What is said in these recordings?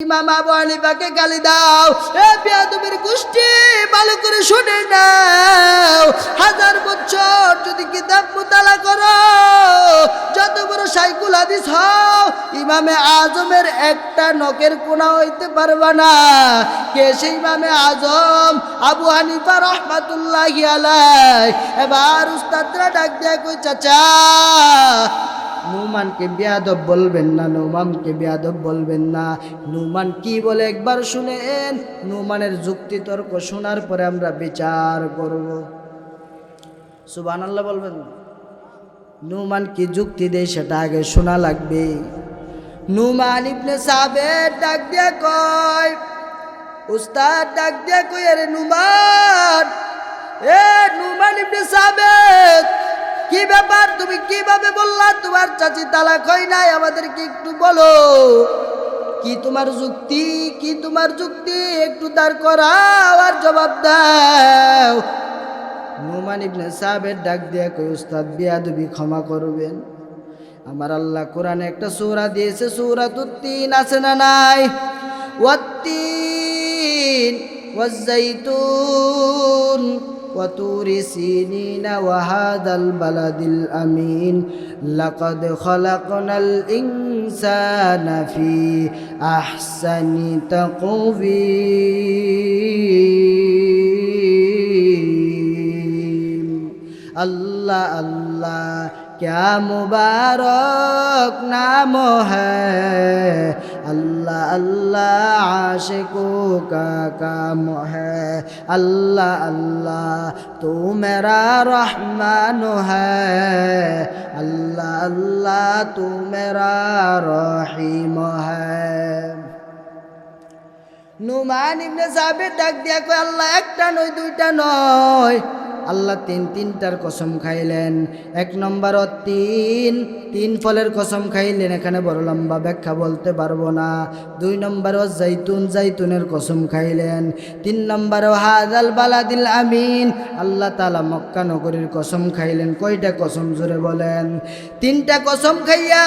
ইমাম আবু হানিফাকে গালি দাও। এ বিয়াদবের গোষ্ঠী ভালো করে শুনে নাও। হাজার বছর যদি কিতাব মুতালা করো, যত বড় সাইকুল হাদিস হও, ইমামে আজমের একটা নখের কোনা হইতে পারবা না। কে সেই ইমামে আজম? আবু হানিফা রহমাতুল্লাহ আলাই এবার উস্তাদরা ডাক দেয়া কই চাচা নুমানকে বেয়াদব বলবেন না নুমানকে বেয়াদব বলবেন না। নুমান কি বলে একবার শুনেন, নুমানের যুক্তি তর্ক শোনার পরে আমরা বিচার করব। সুবান আল্লাহ বলবেন? নুমান কি যুক্তি দেয় সেটা আগে শোনা লাগবে। নুমান ইবনে সাবের ডাক দিয়া কয়, উস্তাদ, ডাক দিয়া কই আরে নুমান, এ নুমান ইবনে সাবেদ কি ব্যাপার? তুমি কীভাবে বললা? তোমার চাচি তালাক হয় নাই, আমাদেরকে একটু বলো। কি তোমার যুক্তি? কি তোমার যুক্তি? একটু দাঁড় করাও আর জবাব দাও। নুমান ইবনে সাহেবের ডাক দিয়া কই উস্তাদ বিয়া বিয়াদবি ক্ষমা করবেন। আমার আল্লাহ কোরআনে একটা সূরা দিয়েছে সূরা তিন, আছে না নাই? ওয়াত্তিন ওয়াজ্জাইতুন। وطور سينين وهذا البلد الأمين لقد خلقنا الإنسان في أحسن تقويم अल्लाह अल्लाह क्या मुबारक नाम है अल्लाह अल्लाह आशिकों का काम है अल्लाह अल्लाह तू मेरा रहमान है अल्लाह अल्लाह तू मेरा रहीम है নুমান ইবনে সাহেবের ডাক দিয়া কয় আল্লাহ একটা নয় দুইটা নয় আল্লাহ তিন তিনটার কসম খাইলেন। এক নম্বর তিন তিন ফলের কসম খাইলেন, এখানে বড় লম্বা ব্যাখ্যা বলতে পারব না। দুই নম্বর জাইতুন জাইতুনের কসম খাইলেন। তিন নম্বর হাজাল বালাদিল আমিন, আল্লাহ তালা মক্কা নগরীর কসম খাইলেন। কয়টা কসম জোরে বলেন? তিনটা কসম খাইয়া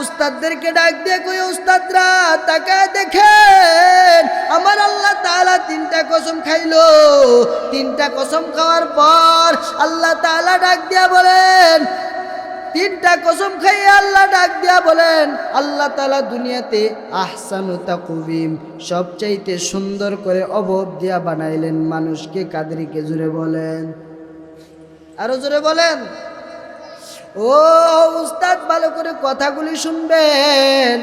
উস্তাদদেরকে ডাক দিয়ে কই উস্তাদরা তাকে দেখেন, আমার আল্লাহ তালা তিনটা কসম খাইলো। তিনটা কসম খাওয়ার পর আল্লাহ তাআলা ডাক দিয়া বলেন, তিনটা কসম খাইয়ে আল্লাহ ডাক দিয়া বলেন, আল্লাহ তাআলা দুনিয়াতে আহসানু তাকুবিম সবচাইতে সুন্দর করে অবব দিয়া বানাইলেন মানুষকে কাদরিকে জুড়ে বলেন। আরও জোরে বলেন। ও উস্তাদ, ভালো করে কথাগুলি শুনবেন।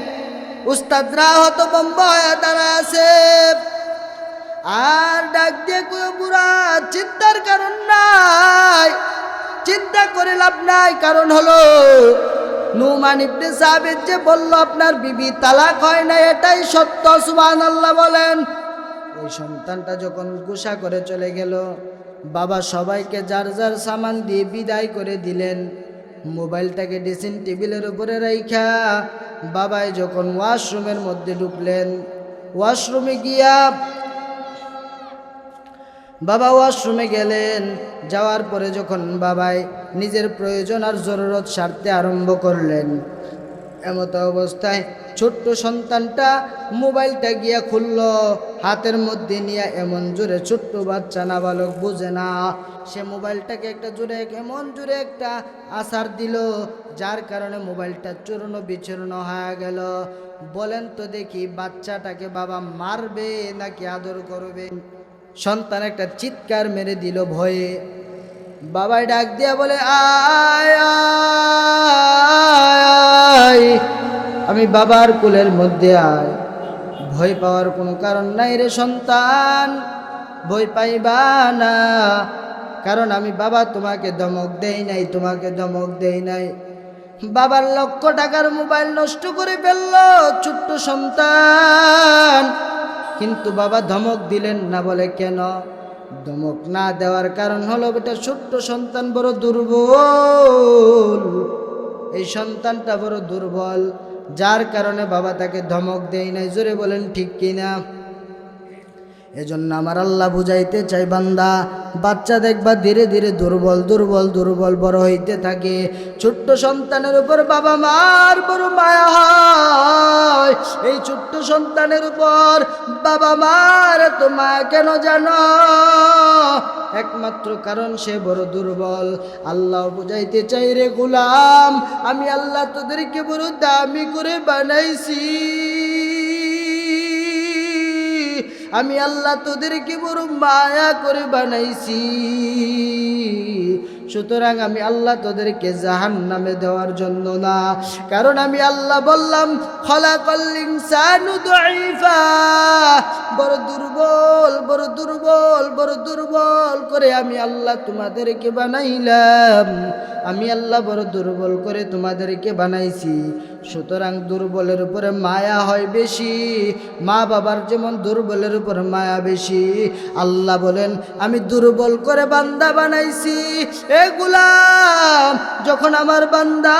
উস্তাদরা হত বম্ব হয়ে দাঁড়ায় আছে। আর ডাক দিয়ে কই বুড়া, চিন্তার কারণ নাই। চিন্তা করে লাভ নাই। কারণ হলো, নুমান ইবনে সাহেবের যে বলল, আপনার বিবি তালাক হয় না এটাই সত্য। সুবহান আল্লাহ বলেন। ওই সন্তানটা যখন গুসা করে চলে গেল, বাবা সবাইকে যার যার সামান দিয়ে বিদায় করে দিলেন। মোবাইলটাকে ড্রেসিং টেবিলের উপরে রাইখা, বাবাই যখন ওয়াশরুমের মধ্যে ঢুকলেন, ওয়াশরুমে গিয়া বাবা ওয়াশরুমে গেলেন। যাওয়ার পরে যখন বাবাই নিজের প্রয়োজন আর জরুরত সারতে আরম্ভ করলেন, এমত অবস্থায় ছোট্ট সন্তানটা মোবাইলটা গিয়া খুলল। হাতের মধ্যে নিয়ে এমন জোরে ছোট্ট বাচ্চা নাবালক বুঝে না। সে মোবাইলটাকে একটা জোরে, এমন জোরে একটা আসার দিল, যার কারণে মোবাইলটা চূর্ণ বিচূর্ণ হয়ে গেল। বলেন তো দেখি বাচ্চাটাকে বাবা মারবে নাকি আদর করবে? সন্তান একটা চিৎকার মেরে দিল ভয়ে। বাবাই ডাক দিয়া বলে আয় আয়, আমি বাবার কুলের মধ্যে আয়। ভয় পাওয়ার কোনো কারণ নাই রে সন্তান ভয় পাইবা না। কারণ আমি বাবা তোমাকে ধমক দেই নাই তোমাকে ধমক দেই নাই। বাবার লক্ষ টাকার মোবাইল নষ্ট করে ফেলল ছোট্ট সন্তান। কিন্তু বাবা ধমক দিলেন না বলে কেন? ধমক না দেওয়ার কারণ হলো বেটা ছোট্ট সন্তান বড় দুর্বল। এই সন্তানটা বড় দুর্বল, যার কারণে বাবা তাকে ধমক দেয় নাই। জোরে বলেন, ঠিক কিনা? এজন্য আমার আল্লাহ বুঝাইতে চাই, বান্দা, বাচ্চা দেখবা ধীরে ধীরে দুর্বল দুর্বল দুর্বল বড় হইতে থাকে। ছোট্ট সন্তানের উপর বাবা মার বড় মায়া হয়। এই ছোট্ট সন্তানের উপর বাবা মার তো মায়া কেন জানো? একমাত্র কারণ সে বড় দুর্বল। আল্লাহ বুঝাইতে চাই রে গুলাম, আমি আল্লাহ তোদেরকে বড় দামি করে বানাইছি। আমি আল্লাহ তোদেরকে বড় মায়া করে বানাইছি। সুতরাং আমি আল্লাহ তোদেরকে জাহান নামে দেওয়ার জন্য না। কারণ আমি আল্লাহ বললাম বড় দুর্বল বড় দুর্বল বড় দুর্বল করে আমি আল্লাহ তোমাদেরকে বানাইলাম। আমি আল্লাহ বড় দুর্বল করে তোমাদেরকে বানাইছি। সুতরাং দুর্বলের উপরে মায়া হয় বেশি, মা বাবার যেমন দুর্বলের উপরে মায়া বেশি। আল্লাহ বলেন, আমি দুর্বল করে বান্দা বানাইছি। এ গুলাম, যখন আমার বান্দা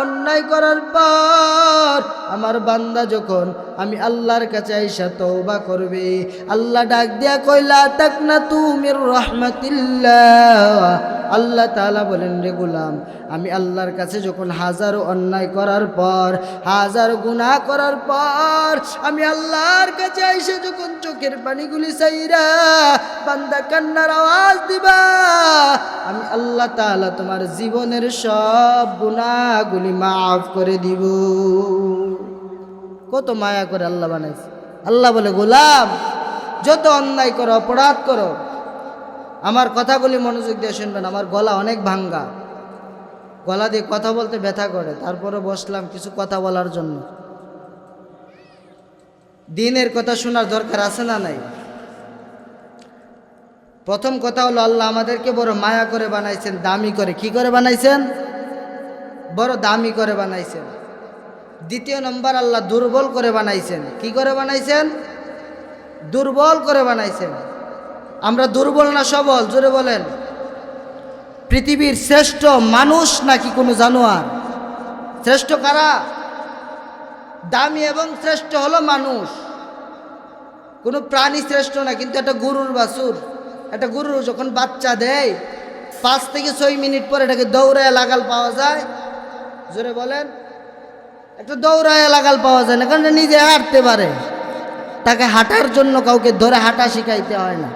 অন্যায় করার পর, আমার বান্দা যখন আমি আল্লাহর কাছে আইসা তওবা করবে, আল্লাহ ডাক দিয়া কইলা তাক না তুমি রহমাতিল্লাহ। আল্লাহ তাআলা বলেন, রে গুলাম, আমি আল্লাহর কাছে যখন হাজারো অন্যায় করার পর, হাজার গুনাহ করার পর, আমি আল্লাহর কাছে আইসা যখন চোখের পানিগুলি চাইরা বান্দা কান্নার আওয়াজ দিবা আমি আল্লাহ তাআলা তোমার জীবনের সব গুনাহগুলি মাফ করে দিব। কত মায়া করে আল্লাহ বানাইছে। আল্লাহ বলে, গোলাম, যত অন্যায় করো, অপরাধ করো, আমার কথাগুলি মনোযোগ দিয়ে শুনবেন, আমার গলা অনেক ভাঙ্গা। গলা দিয়ে কথা বলতে ব্যথা করে তারপরে বসলাম কিছু কথা বলার জন্য। দিনের কথা শোনার দরকার আছে না নাই? প্রথম কথা হলো আল্লাহ আমাদেরকে বড় মায়া করে বানাইছেন, দামি করে। কি করে বানাইছেন? বড় দামি করে বানাইছেন। দ্বিতীয় নম্বর, আল্লাহ দুর্বল করে বানাইছেন। কি করে বানাইছেন? দুর্বল করে বানাইছেন। আমরা দুর্বল না সবল? জোরে বলেন। পৃথিবীর শ্রেষ্ঠ মানুষ নাকি কোনো জানোয়ার? শ্রেষ্ঠ কারা? দামি এবং শ্রেষ্ঠ হলো মানুষ। কোনো প্রাণী শ্রেষ্ঠ না, কিন্তু একটা গরুর বাছুর। একটা গরু যখন বাচ্চা দেয়, পাঁচ থেকে ছয় মিনিট পরে এটাকে দৌড়ায় লাগাল পাওয়া যায়। জোরে বলেন। একটা দৌড়ায় লাগাল পাওয়া যায় না, কারণ নিজে হাঁটতে পারে। তাকে হাঁটার জন্য কাউকে ধরে হাঁটা শিখাইতে হয় না।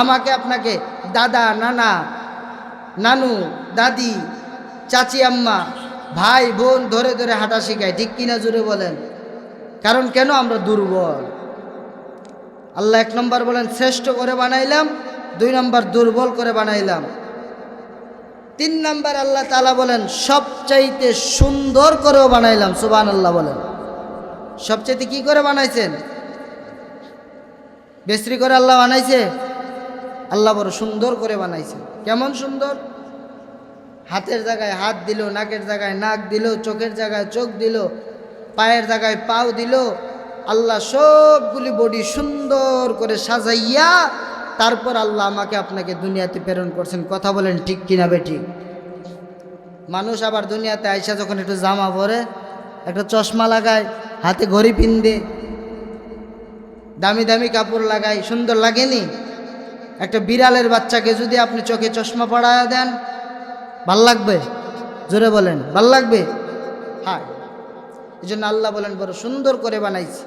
আমাকে আপনাকে দাদা, নানা, নানু, দাদি, চাচি, আম্মা, ভাই, বোন ধরে ধরে হাঁটা শিখায়, ঠিক কিনা জুড়ে বলেন? কারণ কেন আমরা দুর্বল? আল্লাহ এক নম্বর বলেন, শ্রেষ্ঠ করে বানাইলাম নম্বর দুর্বল করে বানাইলাম। তিন নম্বর আল্লাহ তালা বলেন, সবচাইতে সুন্দর করেও বানাইলাম সুবান আল্লাহ বলেন। সবচাইতে কি করে বানাইছেন? বেসরি করে আল্লাহ বানাইছে? আল্লাহ বড় সুন্দর করে বানাইছে। কেমন সুন্দর? হাতের জায়গায় হাত দিল, নাকের জায়গায় নাক দিল, চোখের জায়গায় চোখ দিল, পায়ের জায়গায় পাও দিল। আল্লাহ সবগুলি বডি সুন্দর করে সাজাইয়া তারপর আল্লাহ আমাকে আপনাকে দুনিয়াতে প্রেরণ করছেন। কথা বলেন ঠিক কিনা বে ঠিক মানুষ আবার দুনিয়াতে আইসা যখন একটু জামা পরে, একটা চশমা লাগায়, হাতে ঘড়ি পিন্দে, দামি দামি কাপড় লাগায়, সুন্দর লাগেনি? একটা বিড়ালের বাচ্চাকে যদি আপনি চোখে চশমা পড়ায় দেন, ভালো লাগবে? জোরে বলেন, ভালো লাগবে? হ্যাঁ। এই জন্য আল্লাহ বলেন, বড় সুন্দর করে বানাইছে।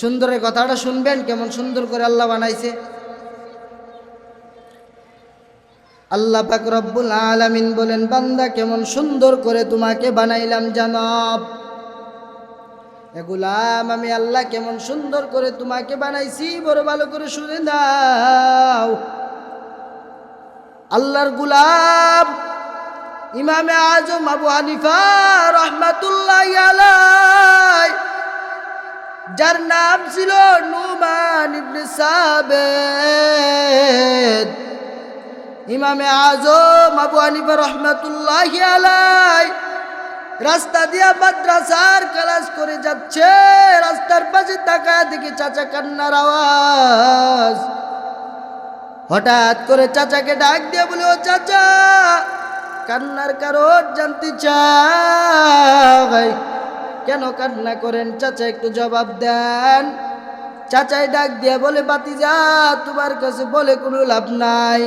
সুন্দরের কথাটা শুনবেন, কেমন সুন্দর করে আল্লাহ বানাইছে। আল্লাহ পাক রব্বুল আলামিন বলেন, বান্দা কেমন সুন্দর করে তোমাকে বানাইলাম জানাব এ গুলাম, আমি আল্লাহ কেমন সুন্দর করে তোমাকে বানাইছি, বড় ভালো করে শুনে দাও আল্লাহর গুলাম ইমামে আজম আবু হানিফা রহমাতুল্লাহ যার নাম ছিল নুমান ইবনে সাবেদ ইমামে আজম আবু হানিফা রহমাতুল্লাহ আলাই রাস্তা দিয়া মাদ্রাসার ক্লাস করে যাচ্ছে, রাস্তার পাশে তাকায় দেখি চাচা কান্নার আওয়াজ। হঠাৎ করে চাচাকে ডাক দিয়ে বলে, ও চাচা, কান্নার কারণ জানতে চাই। কেন কান্না করেন চাচা, একটু জবাব দেন। চাচাই ডাক দিয়ে বলে, বাতিজা, তোমার কাছে বলে কোনো লাভ নাই।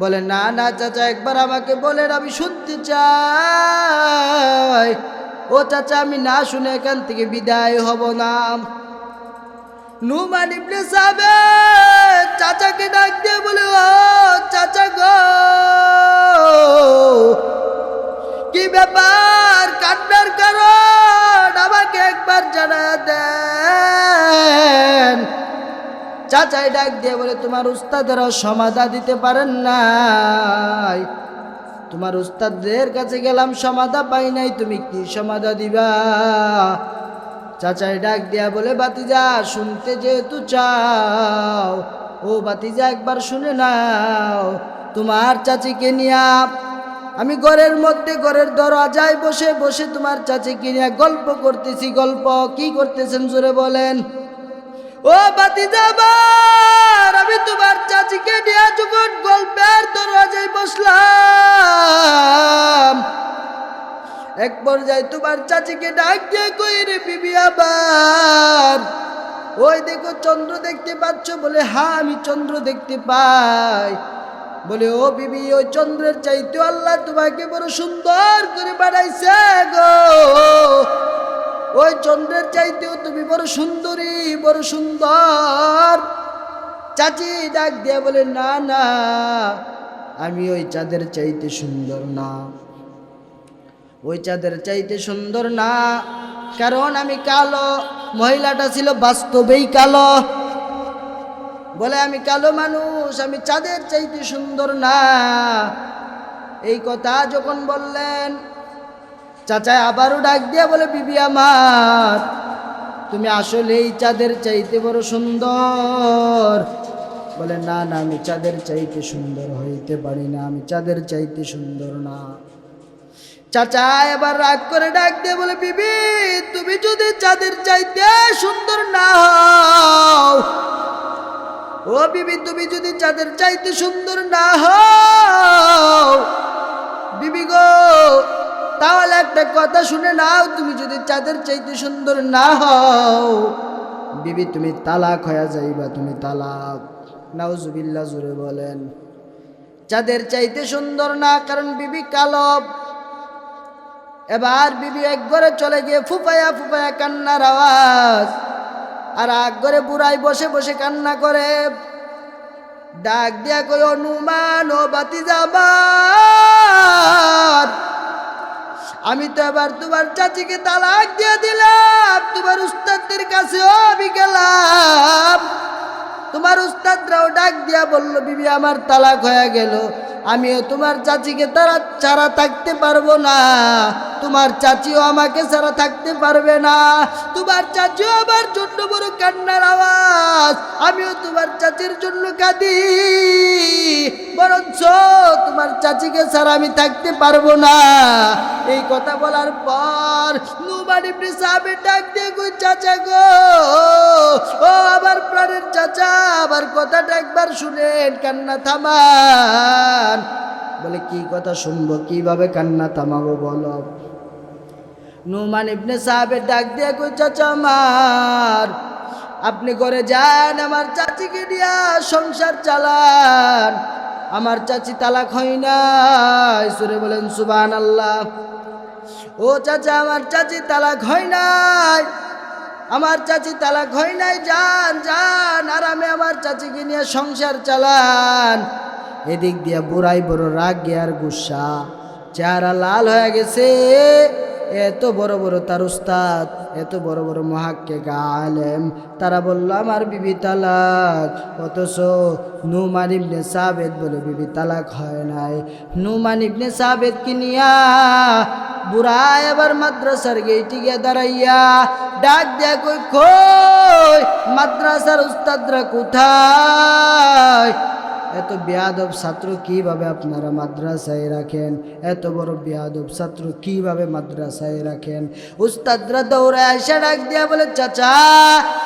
বলে, না না, চাচা, একবার আমাকে বলেন, আমি শুনতে চাই। ও চাচা, আমি না শুনে এখান থেকে বিদায় হব না। নুমান ইবনে সাবেত চাচাকে ডাক দিয়ে বলে, ও চাচা গো, কি ব্যাপার? কান্নার কারণ আমাকে একবার জানা দেন। চাচাই ডাক দিয়ে বলে, তোমার উস্তাদেরও সমাধা দিতে পারেন নাই। তোমার উস্তাদদের কাছে গেলাম সমাধা পাই নাই, তুমি কি সমাধা দিবা? চাচাই ডাক দিয়া বলে, বাতিজা, শুনতে যেহেতু চাও, ও বাতিজা, একবার শুনে নাও, তোমার চাচিকে নিয়া আমি ঘরের মধ্যে ঘরের দরজায় বসে বসে তোমার চাচিকে নিয়ে গল্প করতেছি, গল্প কি করতেছেন জোরে বলেন? ও বাতিজা আমার, আমি তোমার চাচিকে নিয়ে যখন গল্পের দরজায় বসলাম, এক পর্যায়ে তোমার চাচিকে ডাক দিয়ে কই রে বিবি আবার? ওই দেখো চন্দ্র দেখতে পাচ্ছ বলে হ্যাঁ আমি চন্দ্র দেখতে পাই। বলে, ও বিবি, ওই চন্দ্রের চাইতে আল্লাহ তোমাকে বড় সুন্দর করে বানাইছে গো। ওই চন্দ্রের চাইতেও তুমি বড় সুন্দরী, বড় সুন্দর। চাচি ডাক দিয়ে বলে, না না, আমি ওই চাঁদের চাইতে সুন্দর না। ওই চাঁদের চাইতে সুন্দর না। কারণ আমি কালো, মহিলাটা ছিল বাস্তবেই কালো। বলে, আমি কালো মানুষ, আমি চাঁদের চাইতে সুন্দর না। এই কথা যখন বললেন চাচা আবারও ডাক দিয়া বলে, বিবি আমার, তুমি আসলে এই চাঁদের চাইতে বড় সুন্দর। বলে, না না, আমি চাঁদের চাইতে সুন্দর হইতে পারি না, আমি চাঁদের চাইতে সুন্দর না। চাচা এবার রাগ করে ডাক দিয়ে বলে, বিবি, তুমি যদি চাঁদের চাইতে সুন্দর না হও, ও বিবি, তুমি যদি চাঁদের চাইতে সুন্দর না হও, বিবি গো তাহলে একটা কথা শুনে নাও, তুমি যদি চাঁদের চাইতে সুন্দর না হও, বিবি তুমি তালাক হয়ে যাইবা, তুমি তালাক। নাউজুবিল্লা জুড়ে বলেন। চাঁদের চাইতে সুন্দর না, কারণ বিবি কালো। এবার বিবি এক ঘরে চলে গিয়ে ফুপায়া ফুপায়া কান্নার আওয়াজ, আর এক ঘরে বুড়াই বসে বসে কান্না করে। ডাক দিয়া কই অনুমান ও বাতি যাবার আমি তো এবার তোমার চাচিকে তালাক দিয়ে দিলাম। তোমার উস্তাদদের কাছেও আমি গেলাম। তোমার উস্তাদরাও ডাক দিয়া বলল, বিবি, আমার তালাক হয়ে গেল। আমিও তোমার চাচিকে তারা ছাড়া থাকতে পারব না। তোমার চাচিও আমাকে ছাড়া থাকতে পারবে না। তোমার চাচিও আমার জন্য বড় কান্নার আওয়াজ। আমিও তোমার চাচির জন্য কাঁদি। বরঞ্চ তোমার চাচিকে ছাড়া আমি থাকতে পারব না। এই কথা বলার পর নুমান ইবনে সাহেবের ডাক দিয়ে চাচা গো, ও আমার প্রাণের চাচা, আমার কথাটা একবার শুনেন, কান্না থামান। বলে, কি কথা শুনব? কীভাবে কান্না থামাবো বলো? নুমান ইবনে সাহেবের ডাক দিয়ে কই চাচা আমার, আপনি করে যান, আমার চাচিকে নিয়ে সংসার চালান। আমার চাচি তালাক হয় না। সুরে বলেন সুবান আল্লাহ ও চাচা, আমার চাচি তালাক হয় নাই। আমার চাচি তালাক হয় নাই, যান যান, আরামে আমার চাচিকে নিয়ে সংসার চালান। এদিক দিয়া বুড়াই বড় রাগ গিয়ার গুসা। চেহারা লাল হয়ে গেছে। এত বড় বড় তার উস্তাদ, এত বড় বড় মহাক্কে গালেম তারা বলল, আমার বিবি তালাক। অথচ নুমান ইবনে সাবেদ বলে বিবি তালাক হয় নাই। নুমান ইবনে সাবেদ কি নিয়া? বুড়া এবার মাদ্রাসার গেইটি গিয়ে দাঁড়াইয়া ডাক দেয়া কই কই, মাদ্রাসার উস্তাদরা কোথায়? এত বেয়াদব ছাত্র কীভাবে আপনারা মাদ্রাসায় রাখেন? এত বড় বেয়াদব ছাত্র কীভাবে মাদ্রাসায় রাখেন? উস্তাদরা দৌড়ে এসে ডাক দিয়া বলে, চাচা,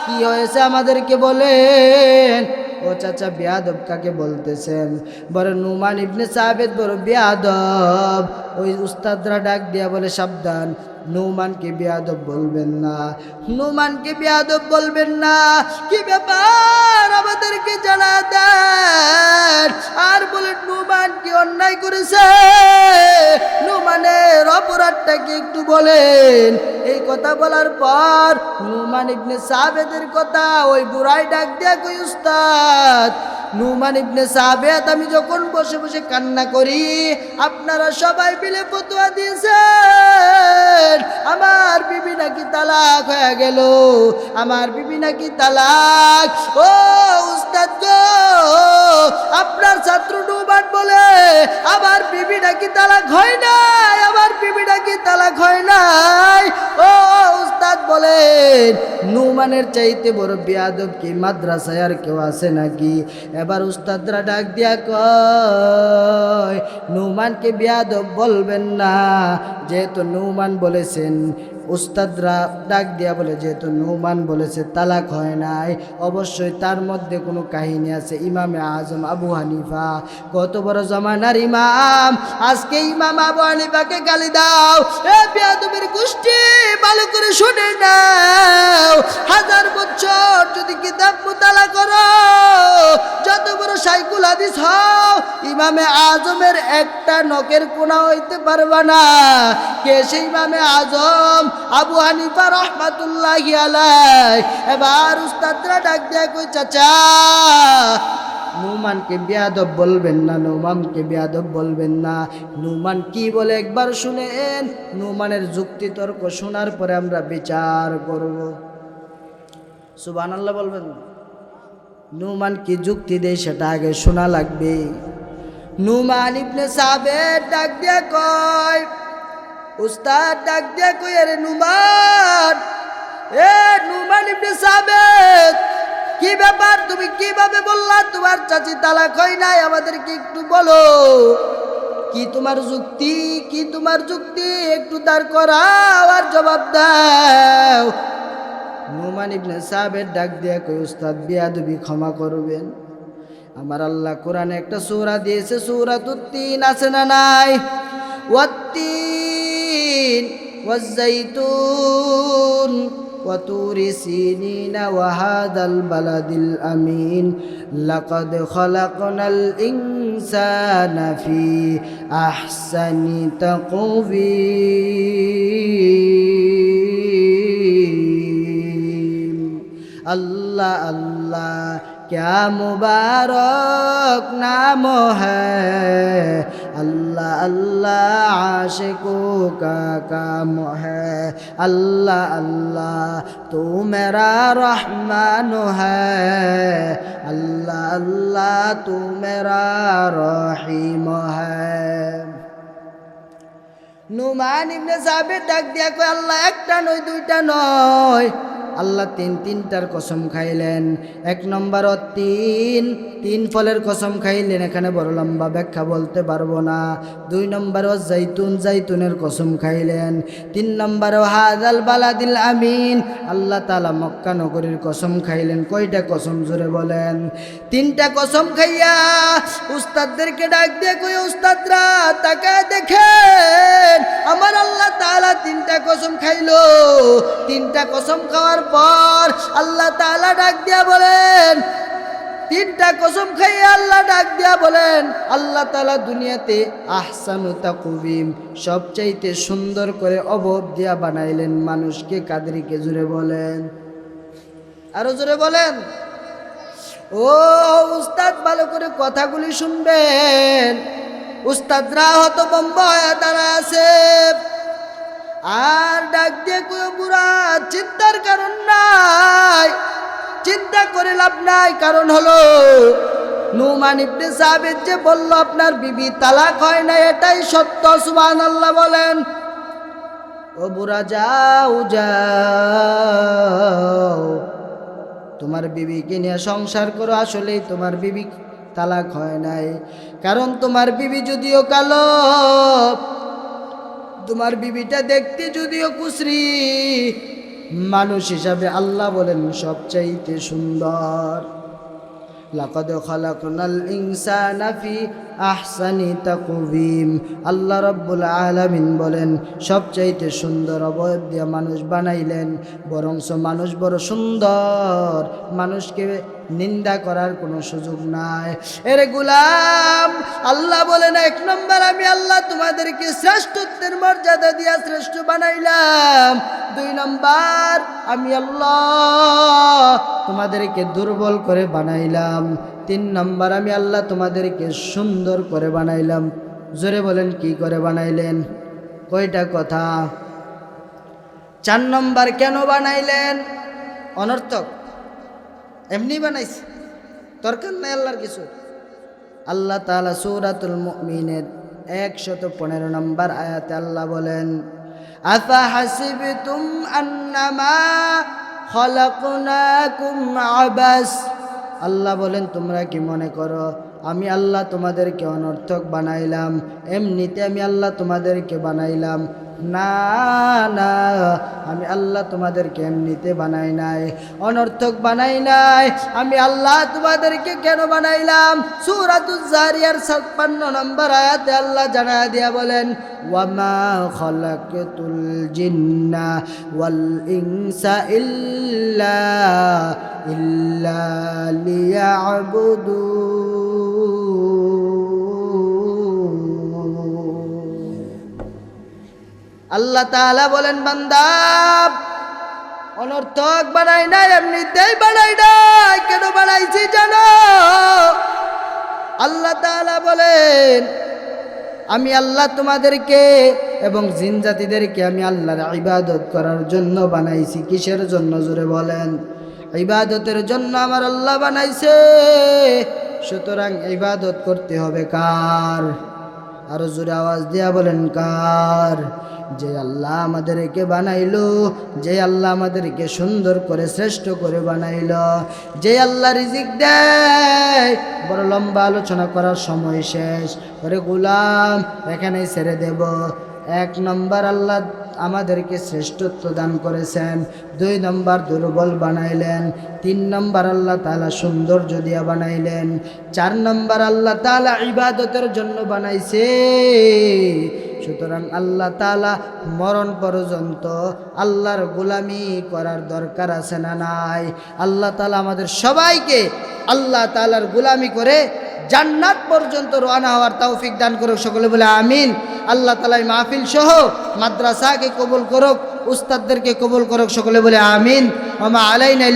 কি হয়েছে আমাদেরকে বলেন? ও চাচা, বেয়াদব কাকে বলতেছেন? বড় নুমান ইবনে সাহেবেদ বড় বেয়াদব। ওই উস্তাদরা ডাক দিয়া বলে, সাবধান, নুমানকে বেয়াদব বলবেন না। নুমানকে বেয়াদব বলবেন না? কি ব্যাপার আমাদেরকে জানা দেন? অন্যায় করেছে। নুমানের অপরাধটাকে একটু বলেন। এই কথা বলার পর নুমান ইবনে সাহেবের কথা ওই বুড়াই ডাক দেয়া কই, উস্তাদ নুমান ইবনে সাবেদ আমি যখন বসে বসে কান্না করি, আপনারা সবাই মিলে ফতোয়া দিয়েছেন। আমার বিবি নাকি তালাক হয়ে গেল। আমার বিবি নাকি তালাক। ও উস্তাদ গো, আপনার ছাত্র নুমান বলে, আমার বিবি নাকি তালাক হয় নাই, আমার বিবি নাকি তালাক হয় নাই। ও উস্তাদ বলেন নুমানের চাইতে বড় বিয়াদব কি মাদ্রাসায় আর কেউ আসে নাকি? এবার উস্তাদরা ডাক দিয়া কয়, নুমানকে বিয়াদব বলবেন না, যেহেতু নুমান বলেছেন উস্তাদরা ডাক দিয়া বলে, যেহেতু নুমান বলেছে, তালাক হয় নাই। অবশ্যই তার মধ্যে কোনো কাহিনী আছে। ইমামে আজম আবু হানিফা, কত বড় জমানার ইমাম। আজকে ইমাম আবু হানিফাকে গালি দাও। এ গোষ্ঠী, ভালো করে শুনে নাও। হাজার বছর যদি কিতাব মোতালা করো, যত বড় সাইকুল হাদিস হও, ইমামে আজমের একটা নখের কোনা হইতে পারবা না। কে সেই ইমামে আজম? আবু হানিফা রহমাতুল্লাহ আলাই এবার উস্তাদরা ডাক দেয় কই, চাচা, নুমানকে বেয়াদব বলবেন না, নুমানকে বেয়াদব বলবেন না। নুমান কি বলে একবার শুনেন? নুমানের যুক্তি তর্ক শোনার পরে আমরা বিচার করব। সুবান আল্লাহ বলবেন, নুমান কি যুক্তি দেয় সেটা আগে শোনা লাগবে। নুমান ইবনে সাবের ডাক দিয়া কয় উস্তাদ ডাক দিয়া কই আরে নুমান, এ নুমান ইবনে সাবেদ কি ব্যাপার? তুমি কীভাবে বললা? তোমার চাচি তালাক হয় নাই, আমাদেরকে একটু বলো। কি তোমার যুক্তি? কি তোমার যুক্তি? একটু দাঁড় করাও আর জবাব দাও। নুমান ইবনে সাহেবের ডাক দিয়া কই উস্তাদ, বিয়াদবি ক্ষমা করবেন। আমার আল্লাহ কোরআনে একটা সূরা দিয়েছে, সূরাতুত তিন আছে না নাই? ওয়াত্তিন والزيتون وطور سينين وهذا البلد الأمين. لقد خلقنا الإنسان في أحسن تقويم. الله الله क्या मुबारक नाम আল্লাহ আল্লাহ, আশিকো কা কাম আল্লাহ আল্লাহ, তু মেরা রহমান হ্যাঁ আল্লাহ আল্লাহ, তু মেরা রহিম হ্যাঁ নুমান ইবনে সাবির ডাক দিয়া কয়, আল্লাহ, একটা নয়, দুইটা নয়। আল্লাহ তিন তিনটার কসম খাইলেন। এক নম্বর তিন। তিন ফলের কসম খাইলেন, এখানে বড় লম্বা ব্যাখ্যা বলতে পারব না। দুই নম্বর জাইতুন জাইতুনের কসম খাইলেন। তিন নম্বর হাজাল বালাদিল আমিন। আল্লাহ তালা মক্কা নগরীর কসম খাইলেন। কয়টা কসম জোরে বলেন? তিনটা কসম খাইয়া উস্তাদদেরকে ডাক দিয়ে কই উস্তাদরা তাকে দেখেন, আমার আল্লাহ তাআলা তিনটা কসম খাইলো। তিনটা কসম খাওয়ার পর আল্লাহ তাআলা ডাক দিয়া বলেন, তিনটা কসম খাইয়ে আল্লাহ ডাক দিয়া বলেন, আল্লাহ তাআলা দুনিয়াতে আহসানু তাকুবিম সবচাইতে সুন্দর করে অবব দিয়া বানাইলেন মানুষকে কাদরিকে জুড়ে বলেন? আরও জোরে বলেন। ও উস্তাদ, ভালো করে কথাগুলি শুনবেন। উস্তাদরা হত বম্ব হয়ে দাঁড়ায় আছে। আর ডাক দিয়ে কোনো বুড়া, চিন্তার কারণ নাই। চিন্তা করে লাভ নাই। কারণ হলো, নুমান ইবনে সাবিত যে বলল, আপনার বিবি তালাক হয় না, এটাই সত্য। সুবহান আল্লাহ বলেন। ও বুড়া, যাও যাও। তোমার বিবিকে নিয়ে সংসার করো। আসলেই তোমার বিবি তালাক হয় নাই। কারণ তোমার বিবি যদিও কালো তোমার বিবিটা দেখতে যদিও কুশ্রি মানুষ হিসাবে আল্লাহ বলেন সবচাইতে সুন্দর। লাকদ খালাকনাল ইনসানা ফি আহসানি তাকুবিম আল্লাহ রব্বুল আলামিন বলেন, সবচাইতে সুন্দর অবয়ব দিয়ে মানুষ বানাইলেন বরংস মানুষ বড় সুন্দর, মানুষকে নিন্দা করার কোনো সুযোগ নাই। এরে গুলাম, আল্লাহ বলেন, এক নম্বর আমি আল্লাহ তোমাদেরকে শ্রেষ্ঠত্বের মর্যাদা দিয়া শ্রেষ্ঠ বানাইলাম। দুই নম্বর, আমি আল্লাহ তোমাদেরকে দুর্বল করে বানাইলাম। তিন নম্বর আমি আল্লাহ তোমাদেরকে সুন্দর করে বানাইলাম। জোরে বলেন, কি করে বানাইলেন? কয়টা কথা? চার নম্বর কেন বানাইলেন? অনর্থক। এমনি বানাইছে। দরকার নাই আল্লাহর কিছু। আল্লাহ তালা সৌরাতুল মুমিনের একশত পনেরো নম্বর আয়াতে আল্লাহ বলেন, আফা হাসিবতুম আন্নামা খলাকুনাকুম আবাস? আল্লাহ বলেন, তোমরা কি মনে করো, আমি আল্লাহ তোমাদেরকে অনর্থক বানাইলাম? এমনিতে আমি আল্লাহ তোমাদেরকে বানাইলাম। না না, আমি আল্লাহ তোমাদেরকে এমনিতে বানাই নাই, অনর্থক বানাই নাই। আমি আল্লাহ তোমাদেরকে কেন বানাইলাম? সুরাতুল জারিয়ার ছাপ্পান্ন নম্বর আয়াতে আল্লাহ জানা দিয়া বলেন, ওয়ামা খলাকতুল ইল্লা ইল্লা আল্লাহ তাআলা বলেন, বান্দা অনর্থক বানাই নাই, এমনিতেই বানাই নাই। কেন বানাইছি জানো? আল্লাহ তাআলা বলেন, আমি আল্লাহ তোমাদেরকে এবং জিন জাতিদেরকে আমি আল্লাহর ইবাদত করার জন্য বানাইছি। কিসের জন্য? জোরে বলেন। ইবাদতের জন্য আমার আল্লাহ বানাইছে। সুতরাং ইবাদত করতে হবে কার? আরও জোরে আওয়াজ দিয়া বলেন, কার? যে আল্লাহ আমাদেরকে বানাইলো, যে আল্লাহ আমাদেরকে সুন্দর করে, শ্রেষ্ঠ করে বানাইল, যে আল্লাহ রিজিক দেয়, বড় লম্বা আলোচনা করার সময় শেষ। ওরে গোলাম, এখানেই ছেড়ে দেব। এক নম্বর আল্লাহ আমাদেরকে শ্রেষ্ঠত্ব দান করেছেন, দুই নম্বর দুর্বল বানাইলেন, তিন নম্বর আল্লাহ তালা সৌন্দর্য দিয়া বানাইলেন, চার নম্বর আল্লাহ তালা ইবাদতের জন্য বানাইছে। সুতরাং আল্লাহ তালা মরণ পর্যন্ত আল্লাহর গোলামি করার দরকার আছে না নাই? আল্লাহ তালা আমাদের সবাইকে আল্লাহ তালার গোলামি করে জান্নাত পর্যন্ত রওনা হওয়ার তৌফিক দান করুক, সকলে বলে আমিন। আল্লাহ তালা এই মাহফিল সহ মাদ্রাসাকে কবুল করুক, উস্তাদদেরকে কবুল করুক, সকলে বলে আমিন। মামা আলাইনা